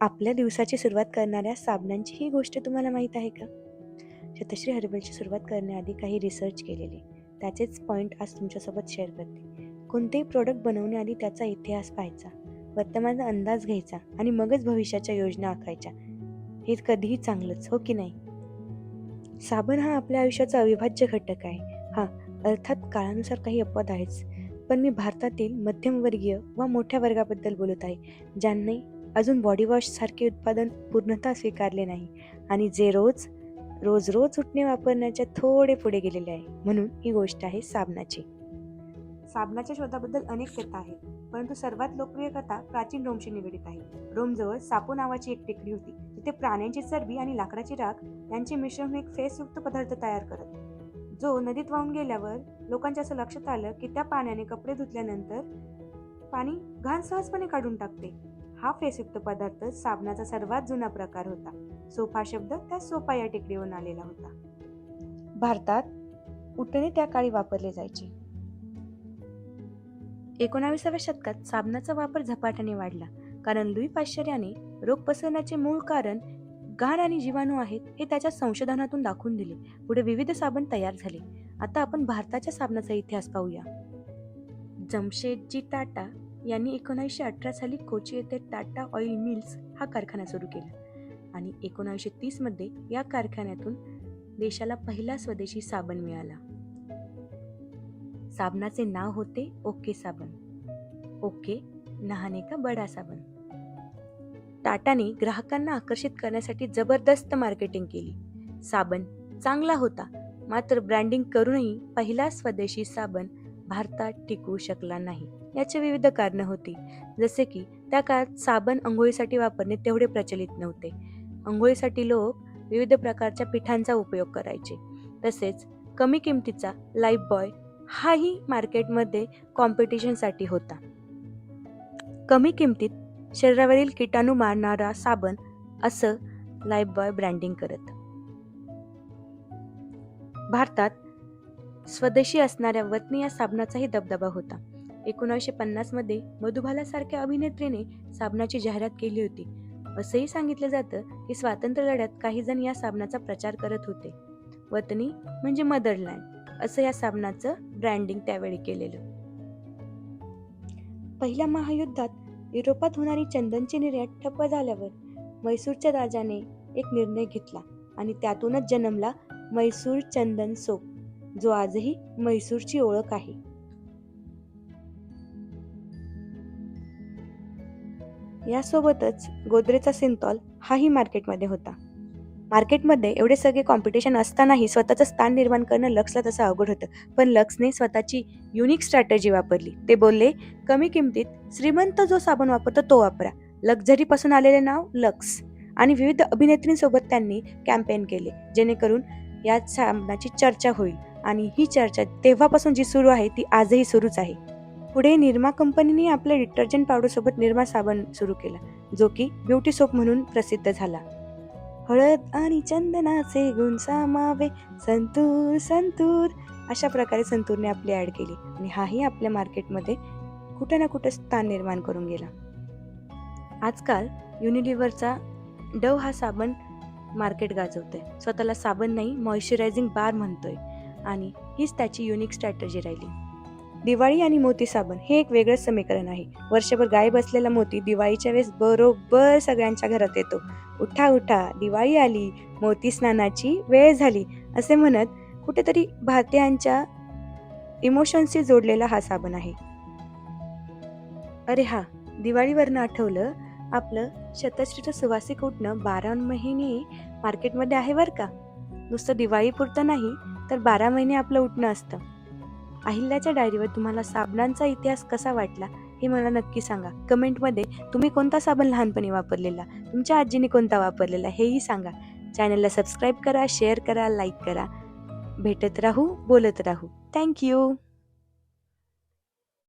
आपल्या दिवसाची सुरुवात करणाऱ्या साबणांची ही गोष्ट तुम्हाला माहीत आहे का? शतश्री हर्बलची सुरुवात करण्याआधी काही रिसर्च केलेले. त्याचेच पॉईंट आज तुमच्यासोबत शेअर करते. कोणतेही प्रोडक्ट बनवण्याआधी त्याचा इतिहास पाहायचा. वर्तमान अंदाज घ्यायचा आणि मगच भविष्याच्या योजना आखायच्या. हे कधीही चांगलंच हो की नाही? साबण हा आपल्या आयुष्याचा अविभाज्य घटक आहे. हा अर्थात काळानुसार काही अपवाद आहेच. पण मी भारतातील मध्यमवर्गीय व मोठ्या वर्गाबद्दल बोलत आहे. ज्यांनी अजून बॉडी उत्पादन पूर्णतः स्वीकारले नाही. आणि जे रोज रोज रोज उठणे वापरण्याच्या थोडे पुढे गेलेले आहे. म्हणून ही गोष्ट आहे साबणाची. साबणाच्या शोधाबद्दल अनेक कथा आहेत परंतु सर्वात लोकप्रिय कथा प्राचीन रोमशी निगडीत आहे. रोमजवळ सापो नावाची एक टेकडी होती तिथे प्राण्यांची चरबी आणि लाकडाची राख यांचे मिश्रण एक फेसयुक्त पदार्थ तयार करत. जो नदीत वाहून गेल्यावर लोकांच्या असं लक्षात आलं की त्या पाण्याने कपडे धुतल्यानंतर पाणी घाण सहजपणे काढून टाकते. हा फेसयुक्त पदार्थ साबणाचा सर्वात जुना प्रकार होता. सोफा शब्द त्या सोफा या टेकडीवरून आलेला होता. भारतात उटणे त्या काळी वापरले जायचे. एकोणाविसाव्या शतकात साबणाचा वापर झपाट्याने वाढला कारण लुई पाश्चर्याने रोग पसरण्याचे मूळ कारण घाण आणि जीवाणू आहेत हे त्याच्या संशोधनातून दाखवून दिले. पुढे विविध साबण तयार झाले. आता आपण भारताच्या साबणाचा इतिहास पाहूया. जमशेदजी टाटा यांनी एकोणावीसशे अठरा साली कोची येथे टाटा ऑइल मिल्स हा कारखाना सुरू केला. आणि एकोणावीसशे तीसमध्ये या कारखान्यातून देशाला पहिला स्वदेशी साबण मिळाला. साबणाचे नाव होते ओके साबण. ओके नहाने का बडा साबण. टाटाने ग्राहकांना आकर्षित करण्यासाठी जबरदस्त मार्केटिंग केली. साबण चांगला होता मात्र ब्रँडिंग करूनही पहिला स्वदेशी साबण भारतात टिकू शकला नाही. याचे विविध कारणं होती. जसे की त्या काळात साबण आंघोळीसाठी वापरणे तेवढे प्रचलित नव्हते. आंघोळीसाठी लोक विविध प्रकारच्या पिठांचा उपयोग करायचे. तसेच कमी किमतीचा लाईफ बॉय हाही मार्केटमध्ये कॉम्पिटिशनसाठी होता. कमी किमतीत शरीरावरील किटाणू मारणारा साबण असं लाईफ बॉय ब्रँडिंग करत. भारतात स्वदेशी असणाऱ्या वतनी या साबणाचाही दबदबा होता. एकोणीसशे पन्नासमध्ये मधुबालासारख्या अभिनेत्रीने साबणाची जाहिरात केली होती. असंही सांगितलं जातं की स्वातंत्र्य लढ्यात काही जण या साबणाचा प्रचार करत होते. वतनी म्हणजे मदरलँड असं या साबणाचं ब्रँडिंग त्यावेळी केलेलं. पहिल्या महायुद्धात युरोपात होणारी चंदनची निर्यात ठप्प झाल्यावर म्हैसूरच्या राजाने एक निर्णय घेतला आणि त्यातूनच जन्मला म्हैसूर चंदन सोप. जो आजही म्हैसूरची ओळख आहे. यासोबतच गोदरेजचा सिंतॉल हाही मार्केटमध्ये होता. मार्केटमध्ये एवढे सगळे कॉम्पिटिशन असतानाही स्वतःचं स्थान निर्माण करणं लक्सला तसं अवघड होतं. पण लक्सने स्वतःची युनिक स्ट्रॅटजी वापरली. ते बोलले कमी किमतीत श्रीमंत जो साबण वापरतो तो वापरा. लक्झरीपासून आलेले नाव लक्स. आणि विविध अभिनेत्रींसोबत त्यांनी कॅम्पेन केले जेणेकरून या साबणाची चर्चा होईल. आणि ही चर्चा तेव्हापासून जी सुरू आहे ती आजही सुरूच आहे. पुढे निर्मा कंपनीने आपल्या डिटर्जंट पावडरसोबत निर्मा साबण सुरू केला जो की ब्युटी सोप म्हणून प्रसिद्ध झाला. हळद आणि चंदनाचे गुण सामावे संतूर संतूर अशा प्रकारे संतूरने आपली ॲड केली आणि हाही आपल्या मार्केटमध्ये कुठे ना कुठे स्थान निर्माण करून गेला. आजकाल युनिलिव्हरचा डव हा साबण मार्केट गाजवतोय. स्वतःला साबण नाही मॉइश्चरायझिंग बार म्हणतोय. आणि हीच त्याची युनिक स्ट्रॅटजी राहिली. दिवाळी आणि मोती साबण हे एक वेगळंच समीकरण आहे. वर्षभर गायब असलेला मोती दिवाळीच्या वेळेस बरोबर सगळ्यांच्या घरात येतो. उठा उठा दिवाळी आली मोती स्नानाची वेळ झाली असे म्हणत कुठेतरी भारतीयांच्या इमोशन्सशी जोडलेला हा साबण आहे. अरे हा दिवाळीवरनं आठवलं आपलं शतश्रीचं सुवासिक उठणं बारा महिने मार्केटमध्ये आहे बरं का? नुसतं दिवाळीपुरतं नाही तर बारा महिने आपलं उठणं असतं. अहिल्याच्या डायरीवर तुम्हाला साबणांचा इतिहास कसा वाटला हे मला नक्की सांगा. कमेंटमध्ये तुम्ही कोणता साबण लहानपणी वापरलेला तुमच्या आजीने कोणता वापरलेला हेही सांगा. चॅनलला सबस्क्राईब करा शेअर करा लाईक करा. भेटत राहू बोलत राहू. थँक्यू